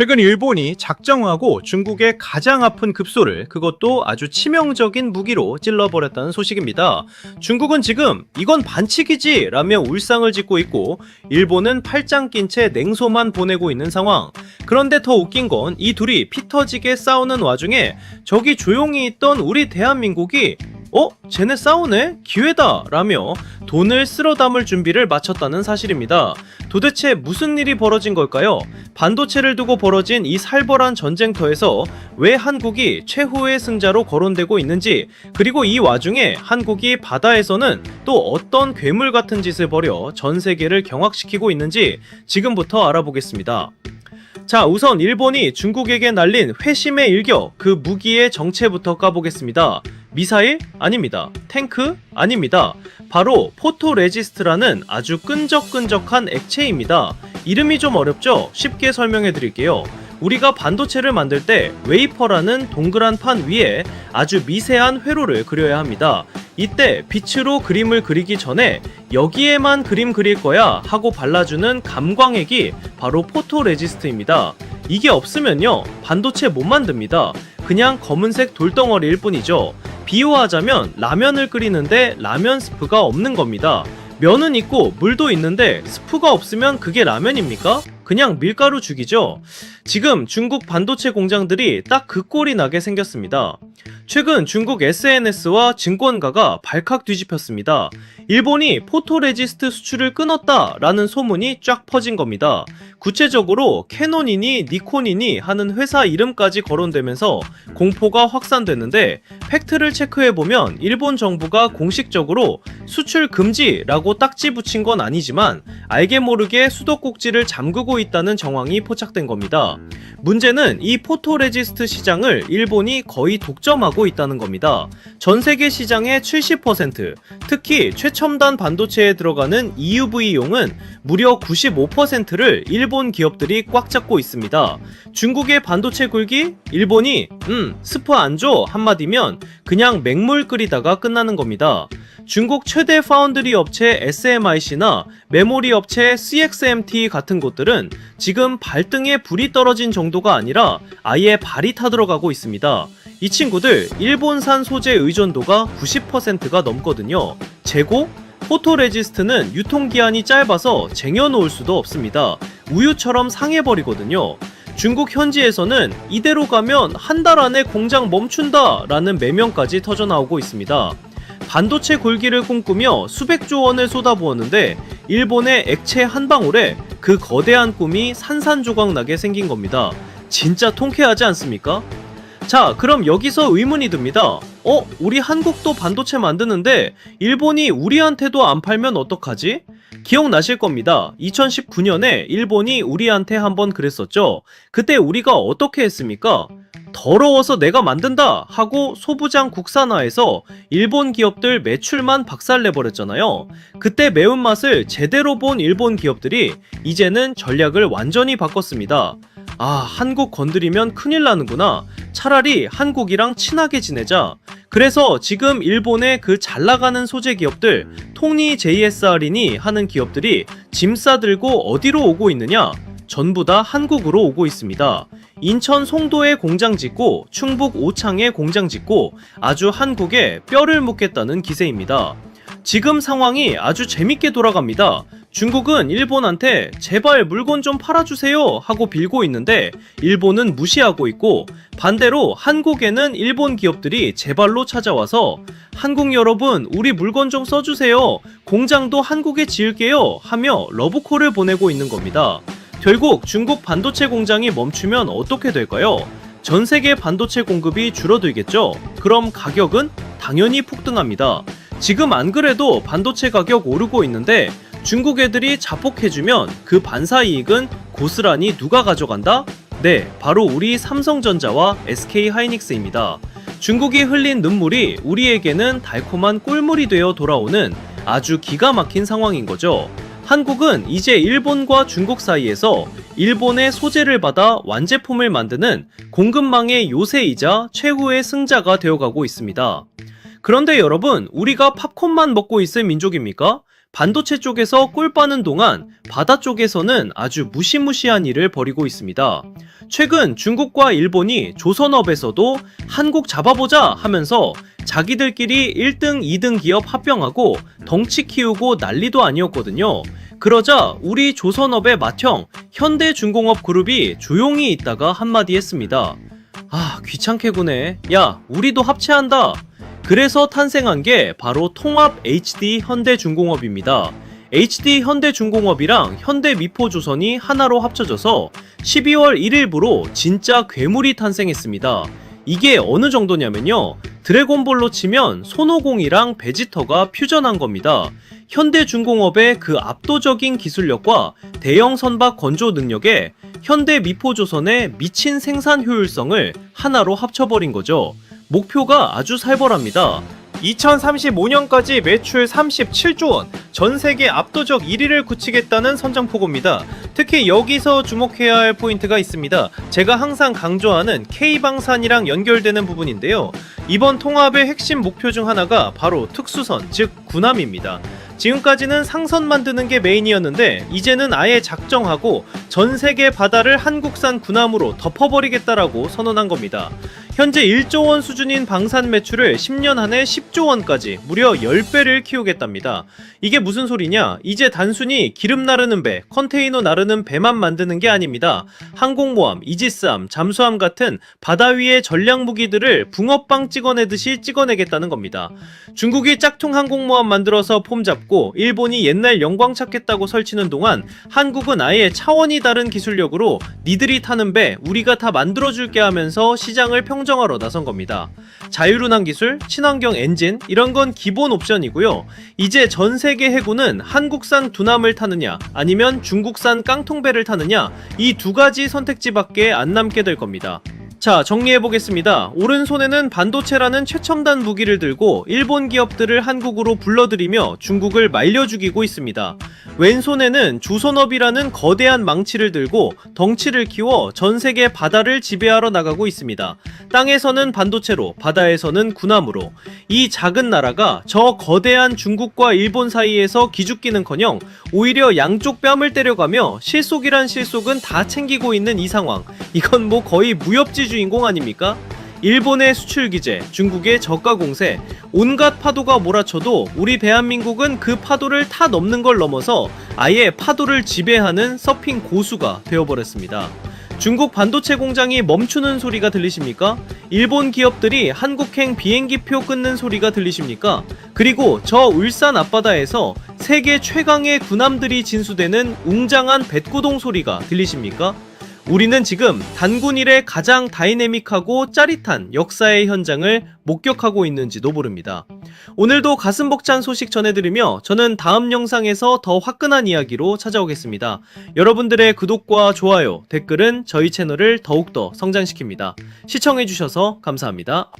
최근 일본이 작정하고 중국의 가장 아픈 급소를 그것도 아주 치명적인 무기로 찔러버렸다는 소식입니다. 중국은 지금 이건 반칙이지 라며 울상을 짓고 있고 일본은 팔짱 낀 채 냉소만 보내고 있는 상황. 그런데 더 웃긴 건 이 둘이 피 터지게 싸우는 와중에 저기 조용히 있던 우리 대한민국이 어? 쟤네 싸우네? 기회다! 라며 돈을 쓸어 담을 준비를 마쳤다는 사실입니다. 도대체 무슨 일이 벌어진 걸까요? 반도체를 두고 벌어진 이 살벌한 전쟁터에서 왜 한국이 최후의 승자로 거론되고 있는지, 그리고 이 와중에 한국이 바다에서는 또 어떤 괴물 같은 짓을 벌여 전 세계를 경악시키고 있는지 지금부터 알아보겠습니다. 자, 우선 일본이 중국에게 날린 회심의 일격, 그 무기의 정체부터 까보겠습니다. 미사일? 아닙니다. 탱크? 아닙니다. 바로 포토레지스트라는 아주 끈적끈적한 액체입니다. 이름이 좀 어렵죠? 쉽게 설명해 드릴게요. 우리가 반도체를 만들 때 웨이퍼라는 동그란 판 위에 아주 미세한 회로를 그려야 합니다. 이때 빛으로 그림을 그리기 전에 여기에만 그림 그릴 거야 하고 발라주는 감광액이 바로 포토레지스트입니다. 이게 없으면요 반도체 못 만듭니다. 그냥 검은색 돌덩어리일 뿐이죠. 비유하자면 라면을 끓이는데 라면 스프가 없는 겁니다. 면은 있고 물도 있는데 스프가 없으면 그게 라면입니까? 그냥 밀가루 죽이죠. 지금 중국 반도체 공장들이 딱 그 꼴이 나게 생겼습니다. 최근 중국 SNS와 증권가가 발칵 뒤집혔습니다. 일본이 포토레지스트 수출을 끊었다라는 소문이 쫙 퍼진 겁니다. 구체적으로 캐논이니 니콘이니 하는 회사 이름까지 거론되면서 공포가 확산됐는데 팩트를 체크해보면 일본 정부가 공식적으로 수출 금지라고 딱지 붙인 건 아니지만 알게 모르게 수도꼭지를 잠그고 있다는 정황이 포착된 겁니다. 문제는 이 포토레지스트 시장을 일본이 거의 독점하고 있다는 겁니다. 전 세계 시장의 70%, 특히 최첨단 반도체에 들어가는 EUV용은 무려 95%를 일본 기업들이 꽉 잡고 있습니다. 중국의 반도체 굴기? 일본이 음 스프 안 줘 한마디면 그냥 맹물 끓이다가 끝나는 겁니다. 중국 최대 파운드리 업체 SMIC나 메모리 업체 CXMT 같은 곳들은 지금 발등에 불이 떨어진 정도가 아니라 아예 발이 타들어가고 있습니다. 이 친구들 일본산 소재 의존도가 90%가 넘거든요. 재고? 포토레지스트는 유통기한이 짧아서 쟁여놓을 수도 없습니다. 우유처럼 상해버리거든요. 중국 현지에서는 이대로 가면 한 달 안에 공장 멈춘다 라는 매명까지 터져나오고 있습니다. 반도체 굴기를 꿈꾸며 수백조 원을 쏟아부었는데 일본의 액체 한 방울에 그 거대한 꿈이 산산조각나게 생긴 겁니다. 진짜 통쾌하지 않습니까? 자, 그럼 여기서 의문이 듭니다. 어, 우리 한국도 반도체 만드는데 일본이 우리한테도 안 팔면 어떡하지? 기억나실 겁니다. 2019년에 일본이 우리한테 한번 그랬었죠. 그때 우리가 어떻게 했습니까? 더러워서 내가 만든다 하고 소부장 국산화해서 일본 기업들 매출만 박살내버렸잖아요. 그때 매운맛을 제대로 본 일본 기업들이 이제는 전략을 완전히 바꿨습니다. 아, 한국 건드리면 큰일 나는구나. 차라리 한국이랑 친하게 지내자. 그래서 지금 일본의 그 잘 나가는 소재 기업들, 통리 JSR이니 하는 기업들이 짐 싸들고 어디로 오고 있느냐? 전부 다 한국으로 오고 있습니다. 인천 송도에 공장 짓고 충북 오창에 공장 짓고 아주 한국에 뼈를 묻겠다는 기세입니다. 지금 상황이 아주 재밌게 돌아갑니다. 중국은 일본한테 제발 물건 좀 팔아주세요 하고 빌고 있는데 일본은 무시하고 있고 반대로 한국에는 일본 기업들이 제발로 찾아와서 한국 여러분 우리 물건 좀 써주세요 공장도 한국에 지을게요 하며 러브콜을 보내고 있는 겁니다. 결국 중국 반도체 공장이 멈추면 어떻게 될까요? 전 세계 반도체 공급이 줄어들겠죠? 그럼 가격은 당연히 폭등합니다. 지금 안 그래도 반도체 가격 오르고 있는데 중국 애들이 자폭해주면 그 반사 이익은 고스란히 누가 가져간다? 네, 바로 우리 삼성전자와 SK 하이닉스입니다. 중국이 흘린 눈물이 우리에게는 달콤한 꿀물이 되어 돌아오는 아주 기가 막힌 상황인 거죠. 한국은 이제 일본과 중국 사이에서 일본의 소재를 받아 완제품을 만드는 공급망의 요새이자 최후의 승자가 되어가고 있습니다. 그런데 여러분, 우리가 팝콘만 먹고 있을 민족입니까? 반도체 쪽에서 꿀 빠는 동안 바다 쪽에서는 아주 무시무시한 일을 벌이고 있습니다. 최근 중국과 일본이 조선업에서도 한국 잡아보자 하면서 자기들끼리 1등, 2등 기업 합병하고 덩치 키우고 난리도 아니었거든요. 그러자 우리 조선업의 맏형 현대중공업 그룹이 조용히 있다가 한마디 했습니다. 아, 귀찮게 구네. 야, 우리도 합체한다. 그래서 탄생한 게 바로 통합 HD 현대중공업입니다. HD 현대중공업이랑 현대미포조선이 하나로 합쳐져서 12월 1일부로 진짜 괴물이 탄생했습니다. 이게 어느 정도냐면요. 드래곤볼로 치면 손오공이랑 베지터가 퓨전한 겁니다. 현대중공업의 그 압도적인 기술력과 대형 선박 건조 능력에 현대 미포조선의 미친 생산 효율성을 하나로 합쳐버린 거죠. 목표가 아주 살벌합니다. 2035년까지 매출 37조 원, 전 세계 압도적 1위를 굳히겠다는 선정포고입니다. 특히 여기서 주목해야 할 포인트가 있습니다. 제가 항상 강조하는 K방산이랑 연결되는 부분인데요. 이번 통합의 핵심 목표 중 하나가 바로 특수선, 즉 군함입니다. 지금까지는 상선 만드는 게 메인이었는데 이제는 아예 작정하고 전 세계 바다를 한국산 군함으로 덮어버리겠다라고 선언한 겁니다. 현재 1조 원 수준인 방산 매출을 10년 안에 10조 원까지 무려 10배를 키우겠답니다. 이게 무슨 소리냐? 이제 단순히 기름 나르는 배, 컨테이너 나르는 배만 만드는 게 아닙니다. 항공모함, 이지스함, 잠수함 같은 바다 위의 전략 무기들을 붕어빵 찍어내듯이 찍어내겠다는 겁니다. 중국이 짝퉁 항공모함 만들어서 폼 잡고 일본이 옛날 영광 찾겠다고 설치는 동안 한국은 아예 차원이 다른 기술력으로 니들이 타는 배 우리가 다 만들어줄게 하면서 시장을 평 정하러 나선 겁니다. 자율운항 기술, 친환경 엔진 이런 건 기본 옵션이고요. 이제 전 세계 해군은 한국산 두남을 타느냐 아니면 중국산 깡통배를 타느냐 이 두 가지 선택지밖에 안 남게 될 겁니다. 자, 정리해보겠습니다. 오른손에는 반도체라는 최첨단 무기를 들고 일본 기업들을 한국으로 불러들이며 중국을 말려 죽이고 있습니다. 왼손에는 조선업이라는 거대한 망치를 들고 덩치를 키워 전 세계 바다를 지배하러 나가고 있습니다. 땅에서는 반도체로, 바다에서는 군함으로. 이 작은 나라가 저 거대한 중국과 일본 사이에서 기죽기는커녕 오히려 양쪽 뺨을 때려가며 실속이란 실속은 다 챙기고 있는 이 상황. 이건 뭐 거의 무협지 주인공 아닙니까? 일본의 수출 규제, 중국의 저가 공세, 온갖 파도가 몰아쳐도 우리 대한민국은 그 파도를 타 넘는 걸 넘어서 아예 파도를 지배하는 서핑 고수가 되어버렸습니다. 중국 반도체 공장이 멈추는 소리가 들리십니까? 일본 기업들이 한국행 비행기표 끊는 소리가 들리십니까? 그리고 저 울산 앞바다에서 세계 최강의 군함들이 진수되는 웅장한 뱃구동 소리가 들리십니까? 우리는 지금 단군 일의 가장 다이내믹하고 짜릿한 역사의 현장을 목격하고 있는지도 모릅니다. 오늘도 가슴 벅찬 소식 전해드리며 저는 다음 영상에서 더 화끈한 이야기로 찾아오겠습니다. 여러분들의 구독과 좋아요, 댓글은 저희 채널을 더욱더 성장시킵니다. 시청해주셔서 감사합니다.